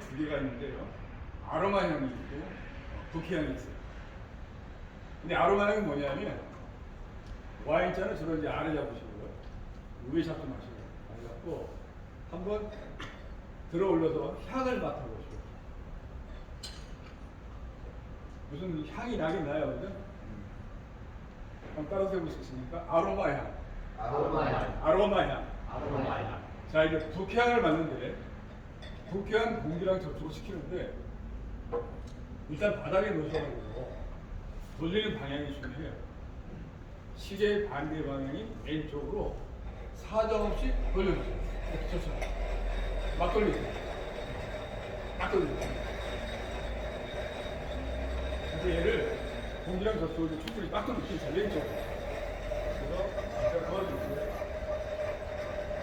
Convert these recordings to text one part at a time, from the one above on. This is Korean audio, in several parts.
두 개가 있는데요. 아로마 향이 있고 부케 향이 있어요. 근데 아로마 향이 뭐냐면 와인잔을 주로 이제 아래 잡으시고요. 위에 잡고 마시고 아래 잡고 한번 들어 올려서 향을 맡아보시고 무슨 향이 나긴 나요, 그죠? 한번 따라서 해보시겠습니까? 아로마 향, 아로마 향. 아로마 향. 아로마 향. 자 이제 부케 향을 맡는데 부케향 공기랑 접촉을 시키는데 일단 바닥에 놓으셔가지고 돌리는 방향이 중요해요. 시계 반대 방향이 왼쪽으로 사정없이 돌려주세요. 이렇게 좋죠. 막 돌리세요. 막 돌리세요. 이제 얘를 공기랑 접촉을 충분히 딱 돌리세요. 왼쪽으로. 그래서.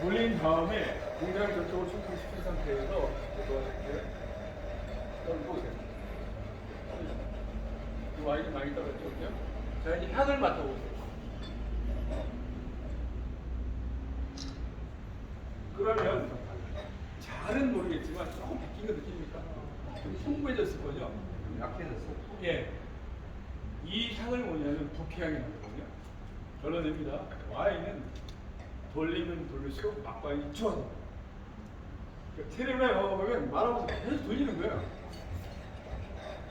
돌린 다음에 공장 전적으로 충분히 시킨 상태에서 이렇게 보세요. 이 와인이 많이 떨어졌죠, 그죠? 자 이제 향을 맡아보세요. 그러면 잘은 모르겠지만 조금 바뀐 거 느낍니까? 좀 풍부해졌을 거죠? 약해졌어. 예. 이 향을 뭐냐면 부케향이 나거든요. 결론냅니다. 와인은 돌리면 돌릴수록 좋아져요. 그 테레비에 먹어보면 말하면서 계속 돌리는 거예요.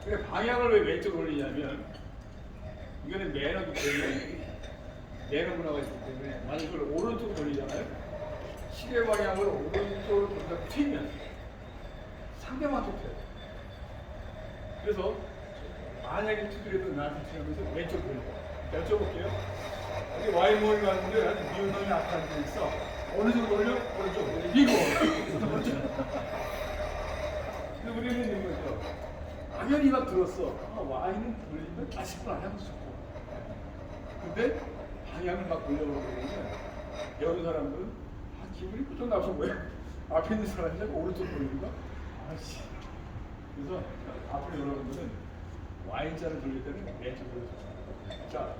근데 방향을 왜 왼쪽으로 돌리냐면 이거는 매너기 때문에 매너 문화가 있기 때문에 만약 이걸 오른쪽으로 돌리잖아요. 시계 방향을 오른쪽으로 돌리다 튀면 상대방한테 튀어요. 그래서 만약에 투드려도 나한테 튀면서 왼쪽 돌려. 여쭤볼게요. 여기 와인 모임 가는데 아주 미운 놈이 앞에 앉아 있어. 어느 쪽으로 돌려? 오른쪽. 미고. 근데 우리는 있는 거죠. 당연히 막 들었어. 아, 와인은 돌리면 맛있구나 향도 좋고. 근데 방향을 막 돌려버리면 여러 사람들은 아, 기분이 좀 나서 뭐야? 앞에 있는 사람이 자꾸 오른쪽 돌리니까 아씨. 그래서 앞으로 여러분들은 와인잔을 돌릴 때는 왼쪽으로 자